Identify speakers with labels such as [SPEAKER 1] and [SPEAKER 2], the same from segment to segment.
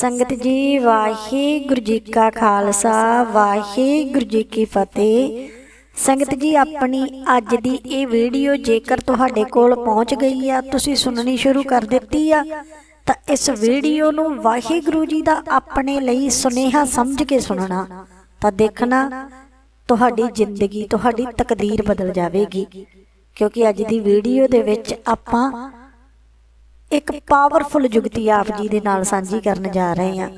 [SPEAKER 1] ਸੰਗਤ ਜੀ, ਵਾਹਿਗੁਰੂ ਜੀ ਕਾ ਖਾਲਸਾ, ਵਾਹਿਗੁਰੂ ਜੀ ਕੀ ਫਤਿਹ। ਸੰਗਤ ਜੀ, ਆਪਣੀ ਅੱਜ ਦੀ ਇਹ ਵੀਡੀਓ ਜੇਕਰ ਤੁਹਾਡੇ ਕੋਲ ਪਹੁੰਚ ਗਈ ਆ, ਤੁਸੀਂ ਸੁਣਨੀ ਸ਼ੁਰੂ ਕਰ ਦਿੱਤੀ ਆ, ਤਾਂ ਇਸ ਵੀਡੀਓ ਨੂੰ ਵਾਹਿਗੁਰੂ ਜੀ ਦਾ ਆਪਣੇ ਲਈ ਸੁਨੇਹਾ ਸਮਝ ਕੇ ਸੁਣਨਾ, ਤਾਂ ਦੇਖਣਾ ਤੁਹਾਡੀ ਜ਼ਿੰਦਗੀ, ਤੁਹਾਡੀ ਤਕਦੀਰ ਬਦਲ ਜਾਵੇਗੀ। ਕਿਉਂਕਿ ਅੱਜ ਦੀ ਵੀਡੀਓ ਦੇ ਵਿੱਚ ਆਪਾਂ ਇੱਕ ਪਾਵਰਫੁਲ ਜੁਗਤੀ ਆਪ ਜੀ ਦੇ ਨਾਲ ਸਾਂਝੀ ਕਰਨ ਜਾ ਰਹੇ ਹਾਂ।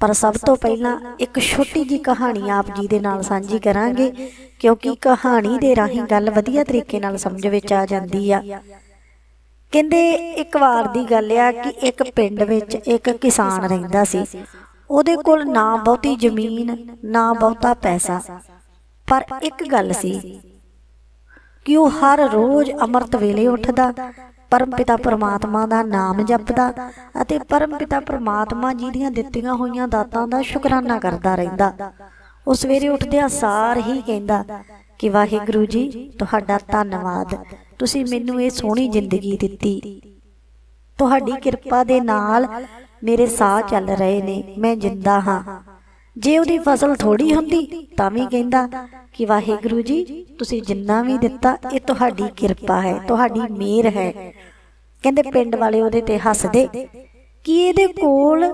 [SPEAKER 1] ਪਰ ਸਭ ਤੋਂ ਪਹਿਲਾਂ ਇੱਕ ਛੋਟੀ ਜੀ ਕਹਾਣੀ ਆਪ ਜੀ ਦੇ ਨਾਲ ਸਾਂਝੀ ਕਰਾਂਗੇ, ਕਿਉਂਕਿ ਕਹਾਣੀ ਦੇ ਰਾਹੀਂ ਗੱਲ ਵਧੀਆ ਤਰੀਕੇ ਨਾਲ ਸਮਝ ਵਿੱਚ ਆ ਜਾਂਦੀ ਆ। ਕਹਿੰਦੇ ਇੱਕ ਵਾਰ ਦੀ ਗੱਲ ਆ ਕਿ ਇੱਕ ਪਿੰਡ ਵਿੱਚ ਇੱਕ ਕਿਸਾਨ ਰਹਿੰਦਾ ਸੀ। ਉਹਦੇ ਕੋਲ ਨਾ ਬਹੁਤੀ ਜ਼ਮੀਨ, ਨਾ ਬਹੁਤਾ ਪੈਸਾ। ਪਰ ਇੱਕ ਗੱਲ ਸੀ ਕਿ ਉਹ ਹਰ ਰੋਜ਼ ਅੰਮ੍ਰਿਤ ਵੇਲੇ ਉੱਠਦਾ ਪਰਮ ਪਿਤਾ ਪਰਮਾਤਮਾ ਦਾ ਨਾਮ ਜਪਦਾ ਅਤੇ ਪਰਮ ਪਿਤਾ ਪਰਮਾਤਮਾ ਜੀ ਦੀਆਂ ਦਿੱਤੀਆਂ ਹੋਈਆਂ ਦਾਤਾਂ ਦਾ ਸ਼ੁਕਰਾਨਾ ਕਰਦਾ ਰਹਿੰਦਾ। ਉਹ ਸਵੇਰੇ ਉੱਠਦਿਆਂ ਸਾਰ ਹੀ ਕਹਿੰਦਾ ਕਿ ਵਾਹਿਗੁਰੂ ਜੀ, ਤੁਹਾਡਾ ਧੰਨਵਾਦ। ਤੁਸੀਂ ਮੈਨੂੰ ਇਹ ਸੋਹਣੀ ਜ਼ਿੰਦਗੀ ਦਿੱਤੀ। ਤੁਹਾਡੀ ਕਿਰਪਾ ਦੇ ਨਾਲ ਮੇਰੇ ਸਾਹ ਚੱਲ ਰਹੇ ਨੇ, ਮੈਂ ਜਿੰਦਾ ਹਾਂ। ਜੇ ਉਹਦੀ ਫਸਲ ਥੋੜੀ ਹੁੰਦੀ, ਤਾਂ ਵੀ ਕਹਿੰਦਾ ਕਿ ਵਾਹਿਗੁਰੂ ਜੀ, ਤੁਸੀਂ ਜਿੰਨਾ ਵੀ ਦਿੱਤਾ, ਇਹ ਤੁਹਾਡੀ ਕਿਰਪਾ ਹੈ, ਤੁਹਾਡੀ ਮਿਹਰ ਹੈ। ਕਹਿੰਦੇ ਪਿੰਡ ਵਾਲੇ ਉਹਦੇ ਤੇ ਹੱਸਦੇ, ਕਿ ਇਹਦੇ ਕੋਲ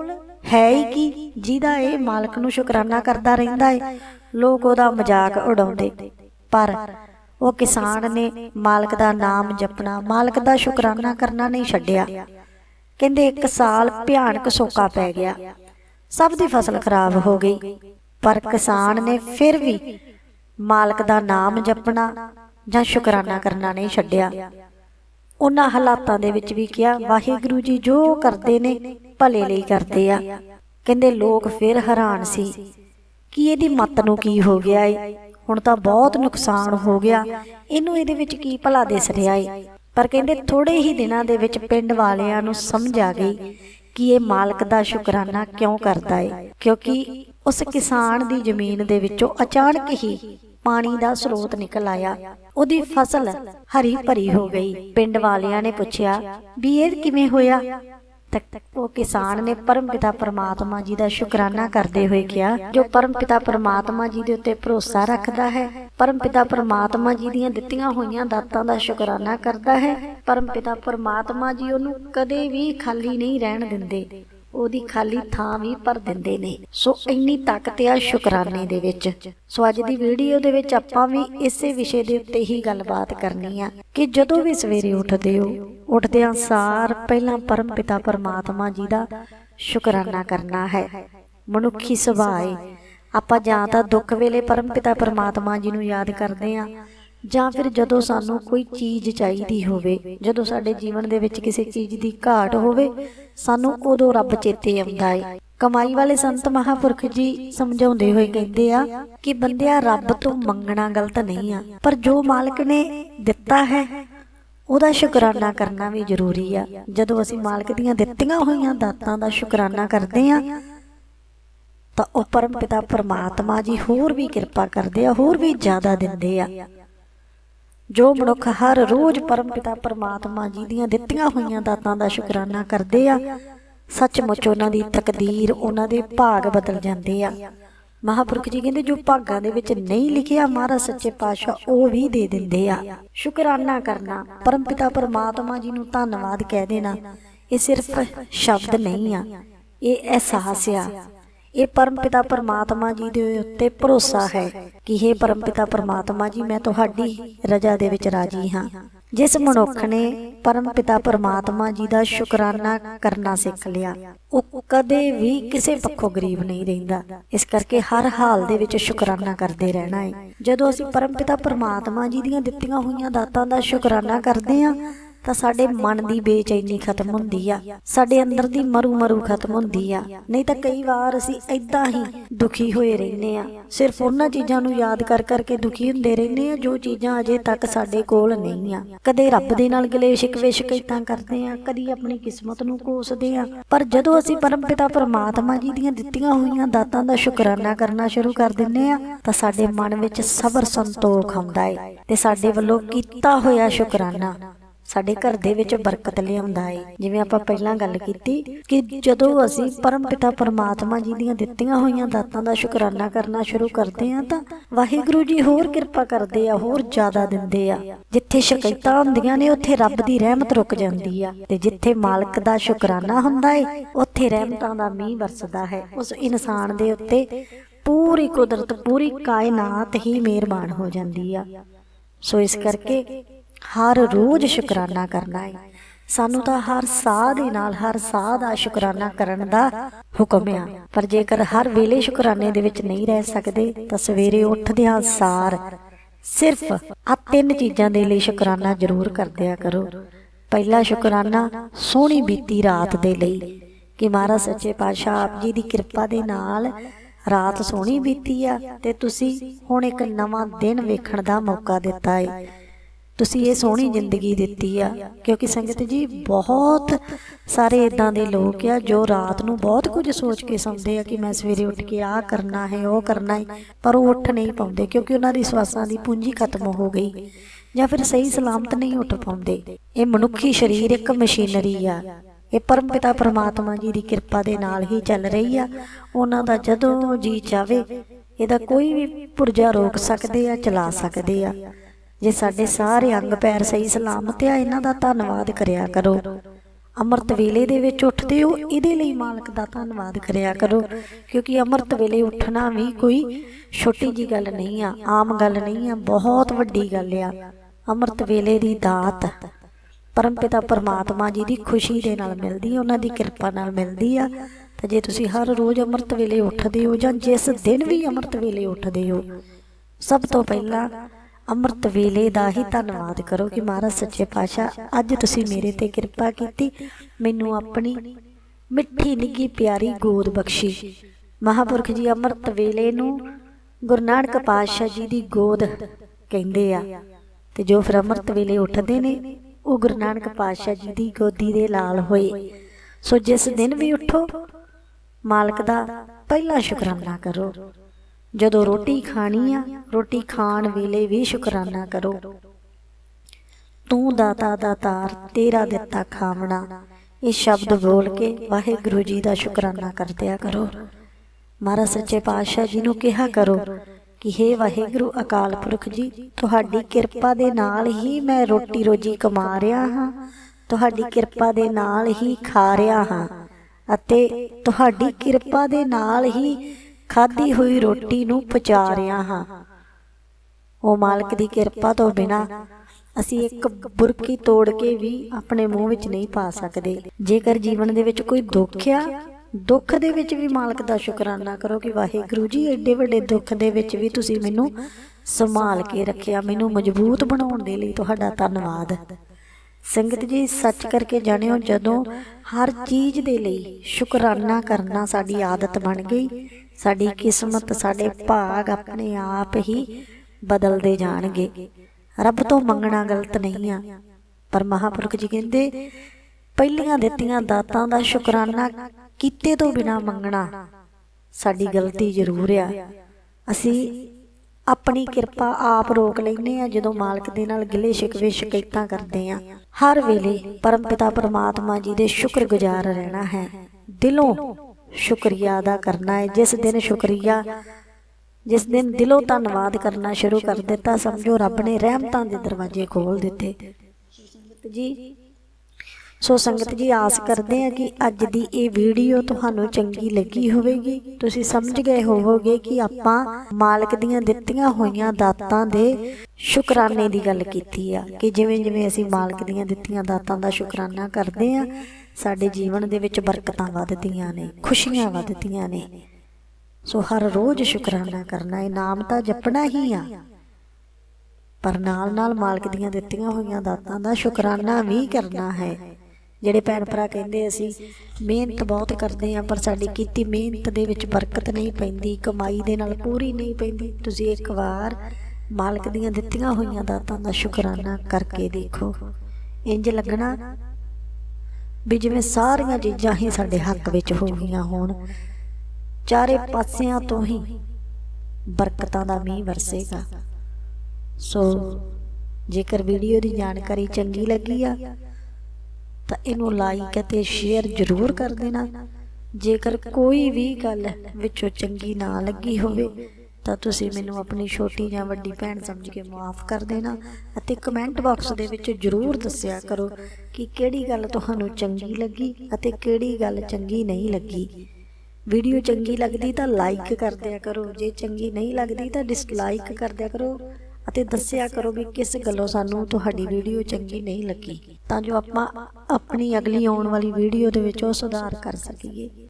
[SPEAKER 1] ਹੈ ਹੀ ਕੀ, ਜਿਹਦਾ ਇਹ ਮਾਲਕ ਨੂੰ ਸ਼ੁਕਰਾਨਾ ਕਰਦਾ ਰਹਿੰਦਾ ਹੈ ਲੋਕ ਉਹਦਾ ਮਜ਼ਾਕ ਉਡਾਉਂਦੇ। ਪਰ ਉਹ ਕਿਸਾਨ ਨੇ ਮਾਲਕ ਦਾ ਨਾਮ ਜਪਣਾ, ਮਾਲਕ ਦਾ ਸ਼ੁਕਰਾਨਾ ਕਰਨਾ ਨਹੀਂ ਛੱਡਿਆ। ਕਹਿੰਦੇ ਇੱਕ ਸਾਲ ਭਿਆਨਕ ਸੋਕਾ ਪੈ ਗਿਆ। ਸਭ ਦੀ ਫਸਲ ਖਰਾਬ ਹੋ ਗਈ। ਪਰ ਕਿਸਾਨ ਨੇ ਫਿਰ ਵੀ ਮਾਲਕ ਦਾ ਨਾਮ ਜਪਣਾ ਜਾਂ ਸ਼ੁਕਰਾਨਾ ਕਰਨਾ ਨਹੀਂ ਛੱਡਿਆ। ਉਹਨਾਂ ਹਾਲਾਤਾਂ ਦੇ ਵਿੱਚ ਵੀ ਕਿਹਾ, ਵਾਹਿਗੁਰੂ ਜੀ ਜੋ ਕਰਦੇ ਨੇ, ਭਲੇ ਲਈ ਕਰਦੇ ਆ। ਕਹਿੰਦੇ, ਲੋਕ ਫਿਰ ਹੈਰਾਨ ਸੀ ਕਿ ਇਹਦੀ ਮੱਤ ਨੂੰ ਕੀ ਹੋ ਗਿਆ ਏ? ਹੁਣ ਤਾਂ ਬਹੁਤ ਨੁਕਸਾਨ ਹੋ ਗਿਆ। ਇਹਨੂੰ ਇਹਦੇ ਵਿੱਚ ਕੀ ਭਲਾ ਦਿਸ ਰਿਹਾ ਏ? ਪਰ ਕਹਿੰਦੇ ਥੋੜੇ ਹੀ ਦਿਨਾਂ ਦੇ ਵਿੱਚ ਪਿੰਡ ਵਾਲਿਆਂ ਨੂੰ ਸਮਝ ਆ ਗਈ ਕਿ ਇਹ ਮਾਲਕ ਦਾ ਸ਼ੁਕਰਾਨਾ ਕਿਉਂ ਕਰਦਾ ਏ? ਕਿਉਂਕਿ ਉਸ ਕਿਸਾਨ ਦੀ ਜ਼ਮੀਨ ਦੇ ਵਿੱਚੋਂ ਅਚਾਨਕ ਹੀ ਪਾਣੀ ਦਾ ਸਰੋਤ ਨਿਕਲ ਆਇਆ। ਉਹਦੀ ਫਸਲ ਹਰੀ ਭਰੀ ਹੋ ਗਈ। ਪਿੰਡ ਵਾਲਿਆਂ ਨੇ ਪੁੱਛਿਆ, ਵੀ ਇਹ ਕਿਵੇਂ ਹੋਇਆ? ਤਾਂ ਉਹ ਕਿਸਾਨ ਨੇ ਪਰਮਪਿਤਾ ਪਰਮਾਤਮਾ ਜੀ ਦਾ ਸ਼ੁਕਰਾਨਾ ਕਰਦੇ ਹੋਏ ਕਿਹਾ, ਜੋ ਪਰਮ ਪਿਤਾ ਪਰਮਾਤਮਾ ਜੀ ਦੇ ਉੱਤੇ ਭਰੋਸਾ ਰੱਖਦਾ ਹੈ ਪਰਮ ਪਿਤਾ ਪਰਮਾਤਮਾ ਜੀ ਦੀਆਂ ਦਿੱਤੀਆਂ ਹੋਈਆਂ ਦਾਤਾਂ ਦਾ ਸ਼ੁਕਰਾਨਾ ਕਰਦਾ ਹੈ। ਪਰਮ ਪਿਤਾ ਪਰਮਾਤਮਾ ਜੀ ਉਹਨੂੰ ਕਦੇ ਵੀ ਖਾਲੀ ਨਹੀਂ ਰਹਿਣ ਦਿੰਦੇ। ਉਹਦੀ ਖਾਲੀ ਥਾਂ ਵੀ ਭਰ ਦਿੰਦੇ ਨੇ। ਸੋ ਇੰਨੀ ਤਾਕਤ ਆ ਸ਼ੁਕਰਾਨੇ ਦੇ ਵਿੱਚ। ਸੋ ਅੱਜ ਦੀ ਵੀਡੀਓ ਦੇ ਵਿੱਚ ਆਪਾਂ ਵੀ ਇਸੇ ਵਿਸ਼ੇ ਦੇ ਉੱਤੇ ਹੀ ਗੱਲਬਾਤ ਕਰਨੀ ਆ ਕਿ ਜਦੋਂ ਵੀ ਸਵੇਰੇ ਉੱਠਦੇ ਹੋ ਉੱਠਦਿਆਂ ਸਾਰ ਪਹਿਲਾਂ ਪਰਮਪਿਤਾ ਪਰਮਾਤਮਾ ਜੀ ਦਾ ਸ਼ੁਕਰਾਨਾ ਕਰਨਾ ਹੈ। ਮਨੁੱਖੀ ਸੁਭਾਅ ਹੈ। ਆਪਾਂ ਜਾਂ ਤਾਂ ਦੁੱਖ ਵੇਲੇ ਪਰਮਪਿਤਾ ਪਰਮਾਤਮਾ ਜੀ ਨੂੰ ਯਾਦ ਕਰਦੇ ਆ ਜਾਂ ਫਿਰ ਜਦੋਂ ਸਾਨੂੰ ਕੋਈ ਚੀਜ਼ ਚਾਹੀਦੀ ਹੋਵੇ ਜਦੋਂ ਸਾਡੇ ਜੀਵਨ ਦੇ ਵਿੱਚ ਕਿਸੇ ਚੀਜ਼ ਦੀ ਘਾਟ ਹੋਵੇ ਸਾਨੂੰ ਉਦੋਂ ਰੱਬ ਚੇਤੇ ਆਉਂਦਾ ਹੈ ਕਮਾਈ ਵਾਲੇ ਸੰਤ ਮਹਾਪੁਰਖ ਜੀ ਸਮਝਾਉਂਦੇ ਹੋਏ ਕਹਿੰਦੇ ਆ ਕਿ ਬੰਦਿਆ ਰੱਬ ਤੋਂ ਮੰਗਣਾ ਗਲਤ ਨਹੀਂ ਆ ਪਰ ਜੋ ਮਾਲਕ ਨੇ ਦਿੱਤਾ ਹੈ ਉਹਦਾ ਸ਼ੁਕਰਾਨਾ ਕਰਨਾ ਵੀ ਜ਼ਰੂਰੀ ਆ। ਜਦੋਂ ਅਸੀਂ ਮਾਲਕ ਦੀਆਂ ਦਿੱਤੀਆਂ ਹੋਈਆਂ ਦਾਤਾਂ ਦਾ ਸ਼ੁਕਰਾਨਾ ਕਰਦੇ ਆ ਤਾਂ ਉਹ ਪਰਮ ਪਿਤਾ ਪਰਮਾਤਮਾ ਜੀ ਹੋਰ ਵੀ ਕਿਰਪਾ ਕਰਦੇ ਆ ਹੋਰ ਵੀ ਜ਼ਿਆਦਾ ਦਿੰਦੇ ਆ ਜੋ ਮਨੁੱਖ ਹਰ ਰੋਜ਼ ਪਰਮਪਿਤਾ ਪਰਮਾਤਮਾ ਜੀ ਦੀਆਂ ਦਿੱਤੀਆਂ ਹੋਈਆਂ ਦਾਤਾਂ ਦਾ ਸ਼ੁਕਰਾਨਾ ਕਰਦੇ ਆ, ਸੱਚਮੁੱਚ ਉਹਨਾਂ ਦੀ ਤਕਦੀਰ ਉਹਨਾਂ ਦੇ ਭਾਗ ਬਦਲ ਜਾਂਦੇ ਆ। ਮਹਾਪੁਰਖ ਜੀ ਕਹਿੰਦੇ, ਜੋ ਭਾਗਾਂ ਦੇ ਵਿੱਚ ਨਹੀਂ ਲਿਖਿਆ ਮਹਾਰਾਜ ਸੱਚੇ ਪਾਤਸ਼ਾਹ, ਉਹ ਵੀ ਦੇ ਦਿੰਦੇ ਆ। ਸ਼ੁਕਰਾਨਾ ਕਰਨਾ, ਪਰਮਪਿਤਾ ਪਰਮਾਤਮਾ ਜੀ ਨੂੰ ਧੰਨਵਾਦ ਕਹਿ ਦੇਣਾ, ਇਹ ਸਿਰਫ ਸ਼ਬਦ ਨਹੀਂ ਆ, ਇਹ ਅਹਿਸਾਸ ਆ। ਇਹ ਪਰਮਪਿਤਾ ਪਰਮਾਤਮਾ ਜੀ ਦੇ ਉੱਤੇ ਭਰੋਸਾ ਹੈ ਕਿ ਇਹ ਪਰਮਪਿਤਾ ਪਰਮਾਤਮਾ ਜੀ, ਮੈਂ ਤੁਹਾਡੀ ਰਜ਼ਾ ਦੇ ਵਿੱਚ ਰਾਜੀ ਹਾਂ। ਜਿਸ ਮਨੁੱਖ ਨੇ ਪਰਮਪਿਤਾ ਪਰਮਾਤਮਾ ਜੀ ਦਾ ਸ਼ੁਕਰਾਨਾ ਕਰਨਾ ਸਿੱਖ ਲਿਆ, ਉਹ ਕਦੇ ਵੀ ਕਿਸੇ ਪੱਖੋਂ ਗਰੀਬ ਨਹੀਂ ਰਹਿੰਦਾ। ਇਸ ਕਰਕੇ ਹਰ ਹਾਲ ਦੇ ਵਿੱਚ ਸ਼ੁਕਰਾਨਾ ਕਰਦੇ ਰਹਿਣਾ ਹੈ। ਜਦੋਂ ਅਸੀਂ ਪਰਮਪਿਤਾ ਪਰਮਾਤਮਾ ਜੀ ਦੀਆਂ ਦਿੱਤੀਆਂ ਹੋਈਆਂ ਦਾਤਾਂ ਦਾ ਸ਼ੁਕਰਾਨਾ ਕਰਦੇ ਹਾਂ ਤਾਂ ਸਾਡੇ ਮਨ ਦੀ ਬੇਚੈਨੀ ਖਤਮ ਹੁੰਦੀ ਆ। ਸਾਡੇ ਅੰਦਰ ਦੀ ਮਰੂ ਮਰੂ ਖਤਮ ਹੁੰਦੀ ਆ। ਨਹੀਂ ਤਾਂ ਕਈ ਵਾਰ ਅਸੀਂ ਐਦਾਂ ਹੀ ਦੁਖੀ ਹੋਏ ਰਹਿੰਦੇ ਆ। ਸਿਰਫ ਉਹਨਾਂ ਚੀਜ਼ਾਂ ਨੂੰ ਯਾਦ ਕਰ ਕਰਕੇ ਦੁਖੀ ਹੁੰਦੇ ਰਹਿੰਦੇ ਆ, ਜੋ ਚੀਜ਼ਾਂ ਅਜੇ ਤੱਕ ਸਾਡੇ ਕੋਲ ਨਹੀਂ ਆ। ਕਦੇ ਰੱਬ ਦੇ ਨਾਲ ਗਲੇ ਸ਼ਿਕਵੇ ਸ਼ਿਕਾਇਤਾਂ ਕਰਦੇ ਆ, ਕਦੀ ਆਪਣੀ ਕਿਸਮਤ ਨੂੰ ਕੋਸਦੇ ਆ। ਪਰ ਜਦੋਂ ਅਸੀਂ ਪਰਮਪਿਤਾ ਪਰਮਾਤਮਾ ਜੀ ਦੀਆਂ ਦਿੱਤੀਆਂ ਹੋਈਆਂ ਦਾਤਾਂ ਦਾ ਸ਼ੁਕਰਾਨਾ ਕਰਨਾ ਸ਼ੁਰੂ ਕਰ ਦਿੰਨੇ ਆ, ਤਾਂ ਸਾਡੇ ਮਨ ਵਿੱਚ ਸਬਰ ਸੰਤੋਖ ਆਉਂਦਾ ਏ। ਤੇ ਸਾਡੇ ਵੱਲੋਂ ਕੀਤਾ ਹੋਇਆ ਸ਼ੁਕਰਾਨਾ ਸਾਡੇ ਘਰ ਦੇ ਵਿੱਚ ਬਰਕਤ ਲਿਆਉਂਦਾ ਏ। ਜਿਵੇਂ ਆਪਾਂ ਪਹਿਲਾਂ ਗੱਲ ਕੀਤੀ ਕਿ ਜਦੋਂ ਅਸੀਂ ਪਰਮਪਿਤਾ ਪਰਮਾਤਮਾ ਜੀ ਦੀਆਂ ਦਿੱਤੀਆਂ ਹੋਈਆਂ ਦਾਤਾਂ ਦਾ ਸ਼ੁਕਰਾਨਾ ਕਰਨਾ ਸ਼ੁਰੂ ਕਰਦੇ ਹਾਂ ਤਾਂ ਵਾਹਿਗੁਰੂ ਜੀ ਹੋਰ ਕਿਰਪਾ ਕਰਦੇ ਆ ਹੋਰ ਜ਼ਿਆਦਾ ਦਿੰਦੇ ਆ। ਜਿੱਥੇ ਸ਼ਿਕਾਇਤਾਂ ਹੁੰਦੀਆਂ ਨੇ ਉੱਥੇ ਰੱਬ ਦੀ ਰਹਿਮਤ ਰੁਕ ਜਾਂਦੀ ਆ। ਤੇ ਜਿੱਥੇ ਮਾਲਕ ਦਾ ਸ਼ੁਕਰਾਨਾ ਹੁੰਦਾ ਏ ਉੱਥੇ ਰਹਿਮਤਾਂ ਦਾ ਮੀਂਹ ਵਰਸਦਾ ਹੈ। ਉਸ ਇਨਸਾਨ ਦੇ ਉੱਤੇ ਪੂਰੀ ਕੁਦਰਤ ਪੂਰੀ ਕਾਇਨਾਤ ਹੀ ਮਿਹਰਬਾਨ ਹੋ ਜਾਂਦੀ ਆ ਸੋ ਇਸ ਕਰਕੇ ਹਰ ਰੋਜ਼ ਸ਼ੁਕਰਾਨਾ ਕਰਨਾ ਹੈ। ਸਾਨੂੰ ਤਾਂ ਹਰ ਸਾਹ ਦੇ ਨਾਲ ਹਰ ਸਾਹ ਦਾ ਸ਼ੁਕਰਾਨਾ ਕਰਨ ਦਾ ਹੁਕਮ ਆ। ਪਰ ਜੇਕਰ ਹਰ ਵੇਲੇ ਸ਼ੁਕਰਾਨੇ ਦੇ ਵਿੱਚ ਨਹੀਂ ਰਹਿ ਸਕਦੇ ਤਾਂ ਸਵੇਰੇ ਉੱਠਦਿਆਂ ਸਾਰ। ਸਿਰਫ ਆ ਤਿੰਨ ਚੀਜ਼ਾਂ ਦੇ ਲਈ ਸ਼ੁਕਰਾਨਾ ਜ਼ਰੂਰ ਕਰਦਿਆ ਕਰੋ। ਪਹਿਲਾ ਸ਼ੁਕਰਾਨਾ ਸੋਹਣੀ ਬੀਤੀ ਰਾਤ ਦੇ ਲਈ ਕਿ ਮਹਾਰਾਜ ਸੱਚੇ ਪਾਤਸ਼ਾਹ ਆਪ ਜੀ ਦੀ ਕਿਰਪਾ ਦੇ ਨਾਲ ਰਾਤ ਸੋਹਣੀ ਬੀਤੀ ਆ ਤੇ ਤੁਸੀਂ ਹੁਣ ਇੱਕ ਨਵਾਂ ਦਿਨ ਵੇਖਣ ਦਾ ਮੌਕਾ ਦਿੱਤਾ ਏ ਤੁਸੀਂ ਇਹ ਸੋਹਣੀ ਜ਼ਿੰਦਗੀ ਦਿੱਤੀ ਆ, ਕਿਉਂਕਿ ਸੰਗਤ ਜੀ ਬਹੁਤ ਸਾਰੇ ਇਦਾਂ ਦੇ ਲੋਕ ਆ ਜੋ ਰਾਤ ਨੂੰ ਬਹੁਤ ਕੁਝ ਸੋਚ ਕੇ ਸੌਂਦੇ ਆ ਕਿ ਮੈਂ ਸਵੇਰੇ ਉੱਠ ਕੇ ਆਹ ਕਰਨਾ ਹੈ, ਉਹ ਕਰਨਾ ਹੈ, ਪਰ ਉਹ ਉੱਠ ਨਹੀਂ ਪਾਉਂਦੇ ਕਿਉਂਕਿ ਉਹਨਾਂ ਦੀ ਸਵਾਸਾਂ ਦੀ ਪੂੰਜੀ ਖਤਮ ਹੋ ਗਈ ਜਾਂ ਫਿਰ ਸਹੀ ਸਲਾਮਤ ਨਹੀਂ ਉੱਠ ਪਾਉਂਦੇ। ਇਹ ਮਨੁੱਖੀ ਸਰੀਰ ਇੱਕ ਮਸ਼ੀਨਰੀ ਆ। ਇਹ ਪਰਮਪਿਤਾ ਪਰਮਾਤਮਾ ਜੀ ਦੀ ਕਿਰਪਾ ਦੇ ਨਾਲ ਹੀ ਚੱਲ ਰਹੀ ਆ। ਉਹਨਾਂ ਦਾ ਜਦੋਂ ਜੀ ਚਾਵੇ ਇਹਦਾ ਕੋਈ ਵੀ ਪੁਰਜਾ ਰੋਕ ਸਕਦੇ ਆ, ਚਲਾ ਸਕਦੇ ਆ। ਜੇ ਸਾਡੇ ਸਾਰੇ ਅੰਗ ਪੈਰ ਸਹੀ ਸਲਾਮਤ ਆ, ਇਹਨਾਂ ਦਾ ਧੰਨਵਾਦ ਕਰਿਆ ਕਰੋ। ਅੰਮ੍ਰਿਤ ਵੇਲੇ ਦੇ ਵਿੱਚ ਉੱਠਦੇ ਹੋ, ਇਹਦੇ ਲਈ ਮਾਲਕ ਦਾ ਧੰਨਵਾਦ ਕਰਿਆ ਕਰੋ, ਕਿਉਂਕਿ ਅੰਮ੍ਰਿਤ ਵੇਲੇ ਉੱਠਣਾ ਵੀ ਕੋਈ ਛੋਟੀ ਜੀ ਗੱਲ ਨਹੀਂ ਆ, ਆਮ ਗੱਲ ਨਹੀਂ ਆ, ਬਹੁਤ ਵੱਡੀ ਗੱਲ ਆ। ਅੰਮ੍ਰਿਤ ਵੇਲੇ ਦੀ ਦਾਤ, ਪਰਮਪਿਤਾ ਪਰਮਾਤਮਾ ਜੀ ਦੀ ਖੁਸ਼ੀ ਦੇ ਨਾਲ ਮਿਲਦੀ ਹੈ ਉਹਨਾਂ ਦੀ ਕਿਰਪਾ ਨਾਲ ਮਿਲਦੀ ਆ। ਤਾਂ ਜੇ ਤੁਸੀਂ ਹਰ ਰੋਜ਼ ਅੰਮ੍ਰਿਤ ਵੇਲੇ ਉੱਠਦੇ ਹੋ ਜਾਂ ਜਿਸ ਦਿਨ ਵੀ ਅੰਮ੍ਰਿਤ ਵੇਲੇ ਉੱਠਦੇ ਹੋ, ਸਭ ਤੋਂ ਪਹਿਲਾਂ ਅੰਮ੍ਰਿਤ ਵੇਲੇ ਦਾ ਹੀ ਧੰਨਵਾਦ ਕਰੋ ਕਿ ਮਹਾਰਾਜ ਸੱਚੇ ਪਾਤਸ਼ਾਹ, ਅੱਜ ਤੁਸੀਂ ਮੇਰੇ ਤੇ ਕਿਰਪਾ ਕੀਤੀ, ਮੈਨੂੰ ਆਪਣੀ ਮਿੱਠੀ ਨਿੱਗੀ ਪਿਆਰੀ ਗੋਦ ਬਖਸ਼ੀ। ਮਹਾਪੁਰਖ ਜੀ, ਅੰਮ੍ਰਿਤ ਵੇਲੇ ਨੂੰ ਗੁਰੂ ਨਾਨਕ ਪਾਤਸ਼ਾਹ ਜੀ ਦੀ ਗੋਦ ਕਹਿੰਦੇ ਆ। ਤੇ ਜੋ ਫਿਰ ਅੰਮ੍ਰਿਤ ਵੇਲੇ ਉੱਠਦੇ ਨੇ, ਉਹ ਗੁਰੂ ਨਾਨਕ ਪਾਤਸ਼ਾਹ ਜੀ ਦੀ ਗੋਦੀ ਦੇ ਲਾਲ ਹੋਏ। ਸੋ ਜਿਸ ਦਿਨ ਵੀ ਉੱਠੋ, ਮਾਲਕ ਦਾ ਪਹਿਲਾ ਸ਼ੁਕਰਾਨਾ ਕਰੋ। ਜਦੋਂ ਰੋਟੀ ਖਾਣੀ ਆ, ਰੋਟੀ ਖਾਣ ਵੇਲੇ ਵੀ ਸ਼ੁਕਰਾਨਾ ਕਰੋ। ਤੂੰ ਦਾਤਾ ਦਾਤਾਰ ਤੇਰਾ ਦਿੱਤਾ ਖਾਵਣਾ। ਇਹ ਸ਼ਬਦ ਬੋਲ ਕੇ ਵਾਹਿਗੁਰੂ ਜੀ ਦਾ ਸ਼ੁਕਰਾਨਾ ਕਰਦਿਆ ਕਰੋ। ਮਹਾਰਾਜ ਸੱਚੇ ਪਾਤਸ਼ਾਹ ਜੀ ਨੂੰ ਕਿਹਾ ਕਰੋ ਕਿ हे ਵਾਹਿਗੁਰੂ ਅਕਾਲ ਪੁਰਖ ਜੀ, ਤੁਹਾਡੀ ਕਿਰਪਾ ਦੇ ਨਾਲ ਹੀ ਮੈਂ ਰੋਟੀ ਰੋਜੀ ਕਮਾ ਰਿਹਾ ਹਾਂ। ਤੁਹਾਡੀ ਕਿਰਪਾ ਦੇ ਨਾਲ ਹੀ ਖਾ ਰਿਹਾ ਹਾਂ ਅਤੇ ਤੁਹਾਡੀ ਕਿਰਪਾ ਦੇ ਨਾਲ ਹੀ ਖਾਧੀ ਹੋਈ ਰੋਟੀ ਨੂੰ ਪਚਾ ਰਿਹਾ ਹਾਂ। ਉਹ ਮਾਲਕ ਦੀ ਕਿਰਪਾ ਤੋਂ ਬਿਨਾ ਅਸੀਂ ਇੱਕ ਬੁਰਕੀ ਤੋੜ ਕੇ ਵੀ ਆਪਣੇ ਮੂੰਹ ਵਿੱਚ ਨਹੀਂ ਪਾ ਸਕਦੇ। ਜੇਕਰ ਜੀਵਨ ਦੇ ਵਿੱਚ ਕੋਈ ਦੁੱਖ ਆ, ਦੁੱਖ ਦੇ ਵਿੱਚ ਵੀ ਮਾਲਕ ਦਾ ਸ਼ੁਕਰਾਨਾ ਕਰੋ ਕਿ ਵਾਹਿਗੁਰੂ ਜੀ, ਐਡੇ ਵੱਡੇ ਦੁੱਖ ਦੇ ਵਿੱਚ ਵੀ ਤੁਸੀਂ ਮੈਨੂੰ ਸੰਭਾਲ ਕੇ ਰੱਖਿਆ, ਮੈਨੂੰ ਮਜ਼ਬੂਤ ਬਣਾਉਣ ਦੇ ਲਈ ਤੁਹਾਡਾ ਧੰਨਵਾਦ। ਸੰਗਤ ਜੀ, ਸੱਚ ਕਰਕੇ ਜਾਣਿਓ, ਜਦੋਂ ਹਰ ਚੀਜ਼ ਦੇ ਲਈ ਸ਼ੁਕਰਾਨਾ ਕਰਨਾ ਸਾਡੀ ਆਦਤ ਬਣ ਗਈ ਸਾਡੀ ਕਿਸਮਤ ਸਾਡੇ ਭਾਗ ਆਪਣੇ ਆਪ ਹੀ ਬਦਲਦੇ ਜਾਣਗੇ। ਰੱਬ ਤੋਂ ਮੰਗਣਾ ਗਲਤ ਨਹੀਂ ਆ। ਪਰ ਮਹਾਪੁਰਖ ਜੀ ਕਹਿੰਦੇ ਪਹਿਲੀਆਂ ਦਿੱਤੀਆਂ ਦਾਤਾਂ ਦਾ ਸ਼ੁਕਰਾਨਾ ਕੀਤੇ ਤੋਂ ਬਿਨਾ ਮੰਗਣਾ। ਸਾਡੀ ਗਲਤੀ ਜ਼ਰੂਰ ਆ। ਅਸੀਂ ਆਪਣੀ ਕਿਰਪਾ ਆਪ ਰੋਕ ਲੈਨੇ ਆ। ਜਦੋਂ ਮਾਲਕ ਦੇ ਨਾਲ ਗਿਲੇ ਸ਼ਿਕਵੇ ਸ਼ਿਕਾਇਤਾਂ ਕਰਦੇ ਆ। ਹਰ ਵੇਲੇ ਪਰਮਪਿਤਾ ਪਰਮਾਤਮਾ ਜੀ ਦੇ ਸ਼ੁਕਰਗੁਜ਼ਾਰ ਰਹਿਣਾ ਹੈ। ਦਿਲੋਂ ਸ਼ੁਕਰੀਆ ਅਦਾ ਕਰਨਾ ਹੈ। ਜਿਸ ਦਿਨ ਸ਼ੁਕਰੀਆ, ਜਿਸ ਦਿਨ ਦਿਲੋਂ ਧੰਨਵਾਦ ਕਰਨਾ ਸ਼ੁਰੂ ਕਰ ਦਿੱਤਾ, ਸਮਝੋ ਰੱਬ ਨੇ ਰਹਿਮਤਾਂ ਦੇ ਦਰਵਾਜ਼ੇ ਖੋਲ ਦਿੱਤੇ। ਜੀ, ਸੋ ਸੰਗਤ ਜੀ, ਆਸ ਕਰਦੇ ਆ ਕਿ ਅੱਜ ਦੀ ਇਹ ਵੀਡੀਓ ਤੁਹਾਨੂੰ ਚੰਗੀ ਲੱਗੀ ਹੋਵੇਗੀ। ਤੁਸੀਂ ਸਮਝ ਗਏ ਹੋਵੋਗੇ ਕਿ ਆਪਾਂ ਮਾਲਕ ਦੀਆਂ ਦਿੱਤੀਆਂ ਹੋਈਆਂ ਦਾਤਾਂ ਦੇ ਸ਼ੁਕਰਾਨੇ ਦੀ ਗੱਲ ਕੀਤੀ ਆ। ਕਿ ਜਿਵੇਂ ਜਿਵੇਂ ਅਸੀਂ ਮਾਲਕ ਦੀਆਂ ਦਿੱਤੀਆਂ ਦਾਤਾਂ ਦਾ ਸ਼ੁਕਰਾਨਾ ਕਰਦੇ ਹਾਂ ਸਾਡੇ ਜੀਵਨ ਦੇ ਵਿੱਚ ਬਰਕਤਾਂ ਵੱਧਦੀਆਂ ਨੇ, ਖੁਸ਼ੀਆਂ ਵੱਧਦੀਆਂ ਨੇ। ਸੋ ਹਰ ਰੋਜ਼ ਸ਼ੁਕਰਾਨਾ ਕਰਨਾ ਹੈ ਨਾਮ ਤਾਂ ਜਪਣਾ ਹੀ ਆ। ਪਰ ਨਾਲ ਨਾਲ ਮਾਲਕ ਦੀਆਂ ਦਿੱਤੀਆਂ ਹੋਈਆਂ ਦਾਤਾਂ ਦਾ ਸ਼ੁਕਰਾਨਾ ਵੀ ਕਰਨਾ ਹੈ। ਜਿਹੜੇ ਭੈਣ ਭਰਾ ਕਹਿੰਦੇ ਅਸੀਂ, ਮਿਹਨਤ ਬਹੁਤ ਕਰਦੇ ਆਂ ਪਰ ਸਾਡੀ ਕੀਤੀ ਮਿਹਨਤ ਦੇ ਵਿੱਚ ਬਰਕਤ ਨਹੀਂ ਪੈਂਦੀ, ਕਮਾਈ ਦੇ ਨਾਲ ਪੂਰੀ ਨਹੀਂ ਪੈਂਦੀ। ਤੁਸੀਂ ਇੱਕ ਵਾਰ ਮਾਲਕ ਦੀਆਂ ਦਿੱਤੀਆਂ ਹੋਈਆਂ ਦਾਤਾਂ ਦਾ ਸ਼ੁਕਰਾਨਾ ਕਰਕੇ ਦੇਖੋ। ਇੰਜ ਲੱਗਣਾ ਵੀ ਜਿਵੇਂ ਸਾਰੀਆਂ ਚੀਜ਼ਾਂ ਹੀ ਸਾਡੇ ਹੱਕ ਵਿੱਚ ਹੋ ਗਈਆਂ ਹੋਣ, ਚਾਰੇ ਪਾਸਿਆਂ ਤੋਂ ਹੀ ਬਰਕਤਾਂ ਦਾ ਮੀਂਹ ਵਰਸੇਗਾ। ਸੋ ਜੇਕਰ ਵੀਡੀਓ ਦੀ ਜਾਣਕਾਰੀ ਚੰਗੀ ਲੱਗੀ ਆ, ਤਾਂ ਇਹਨੂੰ ਲਾਈਕ ਅਤੇ ਸ਼ੇਅਰ ਜ਼ਰੂਰ ਕਰ ਦੇਣਾ। ਜੇਕਰ ਕੋਈ ਵੀ ਗੱਲ ਵਿੱਚੋਂ ਚੰਗੀ ਨਾ ਲੱਗੀ ਹੋਵੇ ਤਾਂ ਤੁਸੀਂ ਮੈਨੂੰ ਆਪਣੀ ਛੋਟੀ ਜਾਂ ਵੱਡੀ ਭੈਣ ਸਮਝ ਕੇ ਮਾਫ ਕਰ ਦੇਣਾ ਅਤੇ ਕਮੈਂਟ ਬਾਕਸ ਦੇ ਵਿੱਚ ਜ਼ਰੂਰ ਦੱਸਿਆ ਕਰੋ ਕਿ ਕਿਹੜੀ ਗੱਲ ਤੁਹਾਨੂੰ ਚੰਗੀ ਲੱਗੀ ਅਤੇ ਕਿਹੜੀ ਗੱਲ ਚੰਗੀ ਨਹੀਂ ਲੱਗੀ। ਵੀਡੀਓ ਚੰਗੀ ਲੱਗਦੀ ਤਾਂ ਲਾਈਕ ਕਰ ਦਿਆ ਕਰੋ, ਜੇ ਚੰਗੀ ਨਹੀਂ ਲੱਗਦੀ ਤਾਂ ਡਿਸਲਾਈਕ ਕਰ ਦਿਆ ਕਰੋ ਅਤੇ ਦੱਸਿਆ ਕਰੋ ਵੀ ਕਿਸ ਗੱਲੋਂ ਸਾਨੂੰ ਤੁਹਾਡੀ ਵੀਡੀਓ ਚੰਗੀ ਨਹੀਂ ਲੱਗੀ, ਤਾਂ ਜੋ ਆਪਾਂ ਆਪਣੀ ਅਗਲੀ ਆਉਣ ਵਾਲੀ ਵੀਡੀਓ ਦੇ ਵਿੱਚ ਉਹ ਸੁਧਾਰ ਕਰ ਸਕੀਏ।